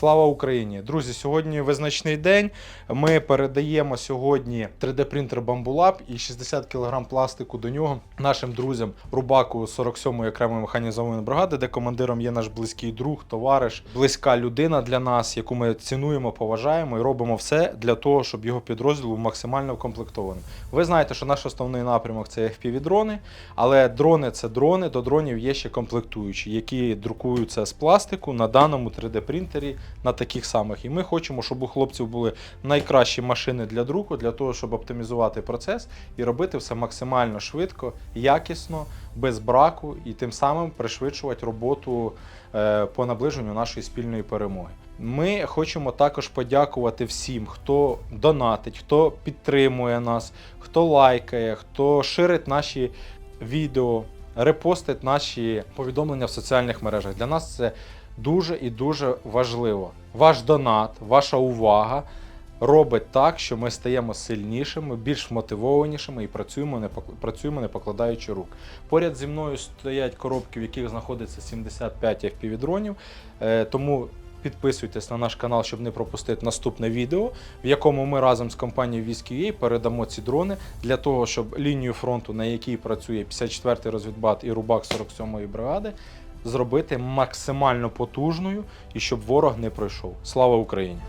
Слава Україні! Друзі, сьогодні визначний день. Ми передаємо сьогодні 3D-принтер Bambulab і 60 кг пластику до нього нашим друзям Рубаку 47-ї окремої механізованої бригади, де командиром є наш близький друг, товариш, близька людина для нас, яку ми цінуємо, поважаємо і робимо все для того, щоб його підрозділ був максимально укомплектованим. Ви знаєте, що наш основний напрямок це FPV-дрони, але дрони це дрони. До дронів є ще комплектуючі, які друкуються з пластику на даному 3D-принтері на таких самих. І ми хочемо, щоб у хлопців були найкращі машини для друку, для того, щоб оптимізувати процес і робити все максимально швидко, якісно, без браку, і тим самим пришвидшувати роботу е, по наближенню нашої спільної перемоги. Ми хочемо також подякувати всім, хто донатить, хто підтримує нас, хто лайкає, хто ширить наші відео, репостить наші повідомлення в соціальних мережах. Для нас це дуже і дуже важливо. Ваш донат, ваша увага робить так, що ми стаємо сильнішими, більш мотивованішими і працюємо не працюємо не покладаючи рук. Поряд зі мною стоять коробки, в яких знаходиться 75 FPV-дронів. Е, Тому підписуйтесь на наш канал, щоб не пропустити наступне відео, в якому ми разом з компанією Віскі передамо ці дрони для того, щоб лінію фронту, на якій працює 54-й розвідбат і Рубак 47-ї бригади, зробити максимально потужною і щоб ворог не пройшов. Слава Україні!